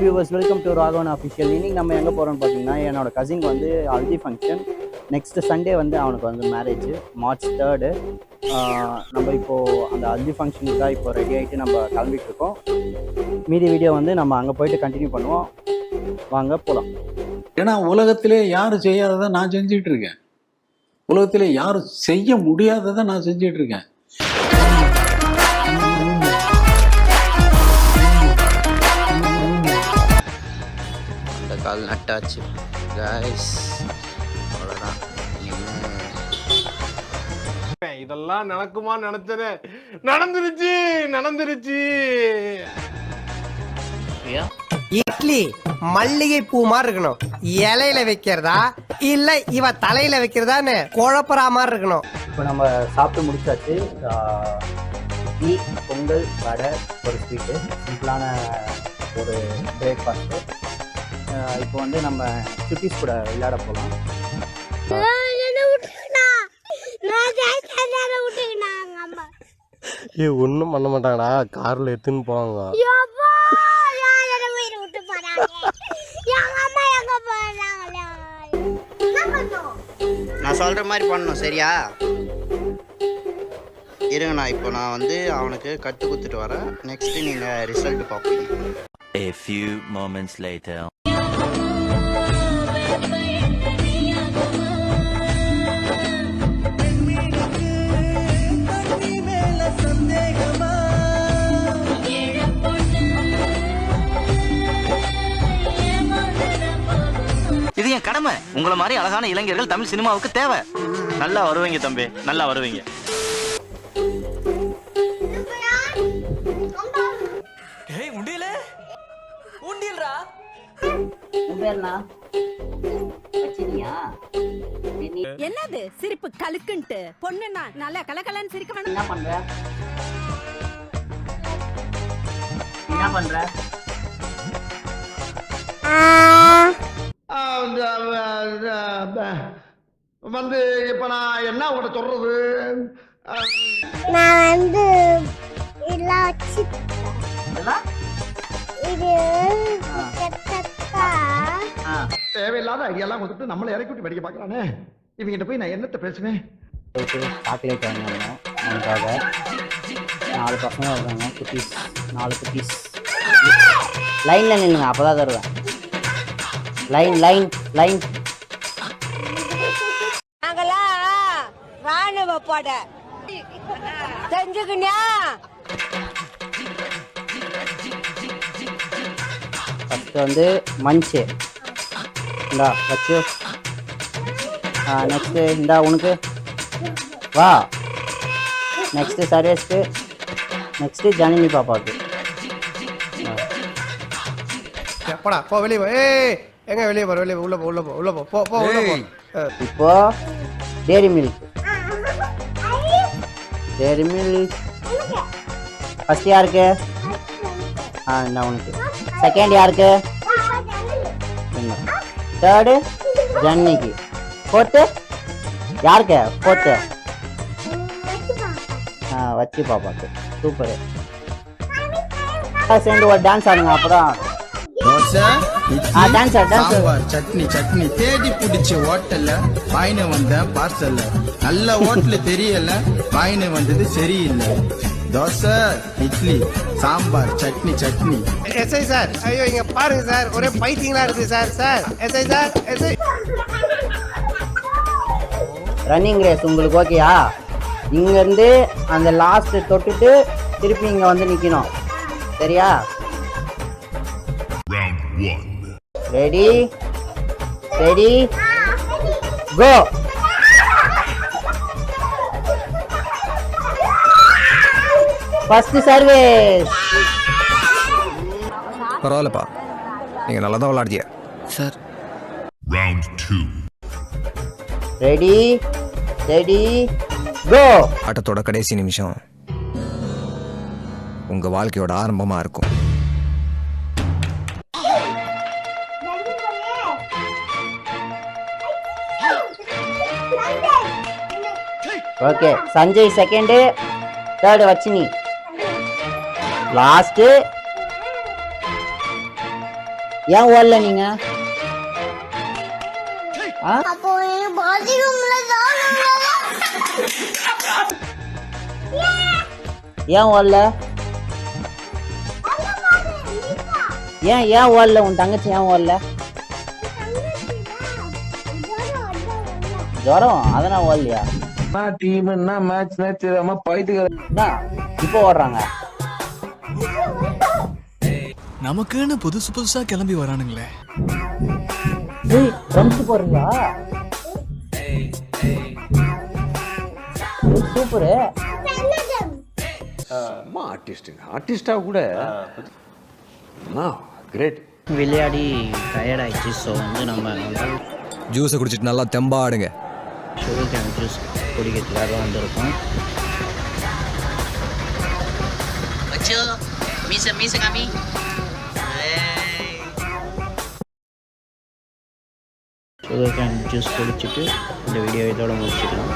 Viewers welcome to Raghavan official இன்னைக்கு நம்ம எங்கே போகிறோம்னு பார்த்தீங்கன்னா என்னோட கசின் வந்து ஹல்தி ஃபங்க்ஷன் நெக்ஸ்ட் சண்டே வந்து அவனுக்கு வந்து மேரேஜ் மார்ச் தேர்டு நம்ம இப்போது அந்த ஹல்தி ஃபங்க்ஷனுக்கு தான் இப்போ ரெடி ஆகிட்டு நம்ம கிளம்பிட்டு இருக்கோம். மீதி வீடியோ வந்து நம்ம அங்கே போயிட்டு கண்டினியூ பண்ணுவோம். வாங்க போகலாம் ஏன்னா உலகத்திலே யாரும் செய்யாததை நான் செஞ்சுட்டு இருக்கேன். உலகத்திலே யாரும் செய்ய முடியாததை நான் செஞ்சுட்டு இருக்கேன். கால் நட்டாச்சு. காய்ஸ் அவ்வளோதான் இதெல்லாம் நடக்குமா நினைச்சனே. நடந்துருச்சு நடந்துருச்சு. இட்லி மல்லிகை பூ மாதிரி இருக்கணும். இலையில வைக்கிறதா? இல்ல இவ தலையில வைக்கிறதான்னு குழப்பறா மாதிரி இருக்கணும். இப்போ நம்ம சாப்பிட்டு முடிச்சாச்சு. இட்லி பொங்கல் வடை ஒரு ஸ்வீட்டு சிம்பிளான ஒரு பிரேக்ஃபாஸ்ட்டு இப்போ வந்து நம்ம சுட்டீஸ் கூட விளையாட போகலாம் ஏ ஒன்றும் பண்ண மாட்டாங்கடா. கார்ல எடுத்துன்னு போவாங்க. நான் சொல்கிற மாதிரி பண்ணணும் சரியா? இருங்க நான் இப்போ நான் வந்து அவனுக்கு கற்று கொடுத்துட்டு வரேன். நெக்ஸ்ட்டு நீங்கள் ரிசல்ட் பார்ப்பீங்க. A few moments later. என் கடமை. உங்களை மாதிரி அழகான இளைஞர்கள் தமிழ் சினிமாவுக்கு தேவை. நல்லா வருவீங்க தம்பி. நல்லா வருவீங்க. என்னது? சிரிப்பு கலுக்குன்ட்டு பொண்ணுன்னா நல்லா கலகலன்னு சிரிக்க வேணும். என்ன பண்ற? என்ன பண்ற? வந்து இப்ப நான் என்ன உங்கள்கிட்ட சொல்றது? நான் வந்து இதெல்லாம் வச்சு இது தேவையில்லாத ஐடியாலாம் கொடுத்துட்டு நம்மளை இறக்கி விட்டு படிக்க பார்க்கறானே. இவங்கிட்ட போய் நான் என்னத்த பேசுவேன்? சாக்லேட் வாங்கினோம் நாலு பசங்க வருவாங்க குட்டீஸ் நாலு குட்டீஸ் லைனில் நின்னுங்க அப்போ தான் தருவேன். லைன் லைன் லைன் ராணுவ போட தெரிஞ்சுக்கினியா ஃபஸ்ட்டு வந்து மஞ்சு. இந்தா வச்சு. நெக்ஸ்ட்டு இந்தா உனக்கு. வா. நெக்ஸ்ட்டு சர்வேஸ்க்கு நெக்ஸ்ட்டு ஜனனி பாப்பாவுக்கு போடா போ வெளியே போ. ஏய் எங்க வெளியே போ வெளியே போ. உள்ள போ உள்ள போ உள்ள போ. போ போ உள்ள போ. இப்போ dairy milk dairy milk first யாருக்கு? ஆ இந்த உனக்கு. செகண்ட் யாருக்கு? தேர்டு ஜன்னிக்கு. ஃபோர்த்து யாருக்கு? ஃபோர்த்து ஆ வச்சு பாப்பாக்கு. சூப்பரு சேர்ந்து ஒரு டான்ஸ் ஆடுங்க அப்பதான். தோசை சாம்பார் சட்னி சட்னி. தேடி பிடிச்ச ஹோட்டல்ல வாங்கினு வந்த பார்சல்ல நல்ல ஹோட்டல் தெரியல வாங்கினு வந்தது சரியில்லை. தோசை இட்லி சாம்பார் சட்னி சட்னி. எஸ்ஐ சார் ஐயோ இங்க பாருங்க சார். ஒரே பைத்தியங்களா இருக்கு sir sir. SI sir SI. Running race உங்களுக்கு ஓகேயா இங்கேருந்து அந்த லாஸ்ட் தொட்டுட்டு திருப்பி இங்கே வந்து நிற்கணும் சரியா? Ready ready go first service பரவாயில்லப்பா. நீங்க நல்லா தான் விளாடுதிய சார் ரெடி ரெடி கோ ஆட்டத்தோட கடைசி நிமிஷம். உங்க வாழ்க்கையோட ஆரம்பமா இருக்கும். ஓகே சஞ்சய் செகண்டு தேர்டு வச்சினி லாஸ்ட்டு ஏன் ஓடல நீங்க? ஏன் ஓடல? ஏன் ஏன் ஓடல? உன் தங்கச்சி ஏன் ஓடல. ஜுரம் அதெல்லாம் ஓடலையா? டீம்னா மேட்ச் தெரியாம பைத்துக்க என்ன இப்போ ஓடுறாங்க. நமக்குன்னு புதுசு புதுசா கிளம்பி வரானுங்களே. போடுறியா? சூப்பரு. அம்மா ஆர்டிஸ்ட்டுங்க ஆர்டிஸ்டாக கூட. கிரேட் விளையாடி டயர்ட் ஆயிடுச்சு ஸோ வந்து நம்ம ஜூஸை குடிச்சிட்டு நல்லா தெம்பாடுங்க. சுகர் கேன் ஜூஸ் குடிக்கிறதுக்காக வந்திருக்கோம். மீச மீச காமி. சுகர் கேன் ஜூஸ் குடிச்சிட்டு இந்த வீடியோ இதோட முடிச்சுக்கலாம்.